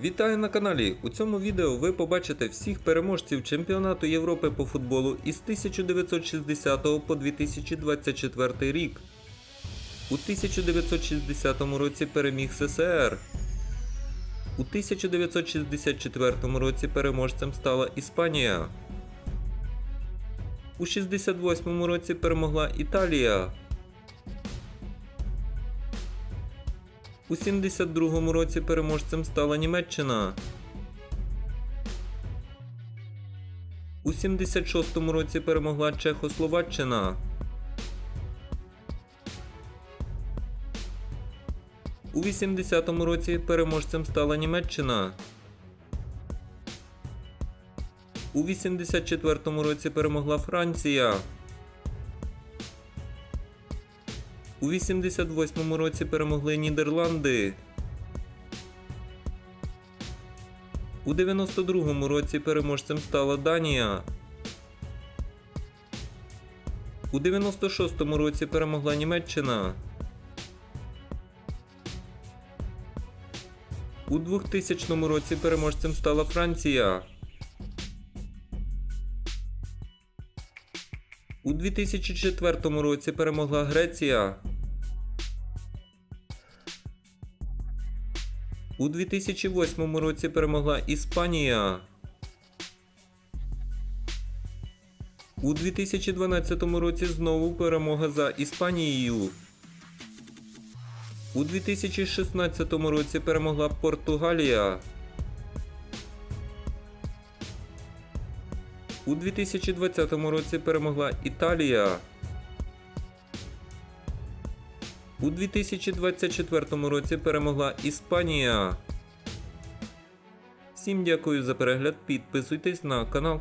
Вітаю на каналі! У цьому відео ви побачите всіх переможців чемпіонату Європи по футболу із 1960 по 2024 рік. У 1960 році переміг СССР. У 1964 році переможцем стала Іспанія. У 68 році перемогла Італія. У 72-му році переможцем стала Німеччина. У 76-му році перемогла Чехословаччина. У 80-му році переможцем стала Німеччина. У 84-му році перемогла Франція. У 88 році перемогли Нідерланди. У 92 році переможцем стала Данія. У 96 році перемогла Німеччина. У 2000 році переможцем стала Франція. У 2004 році перемогла Греція. У 2008 році перемогла Іспанія. У 2012 році знову перемога за Іспанією. У 2016 році перемогла Португалія. У 2020 році перемогла Італія. У 2024 році перемогла Іспанія. Всім дякую за перегляд. Підписуйтесь на канал.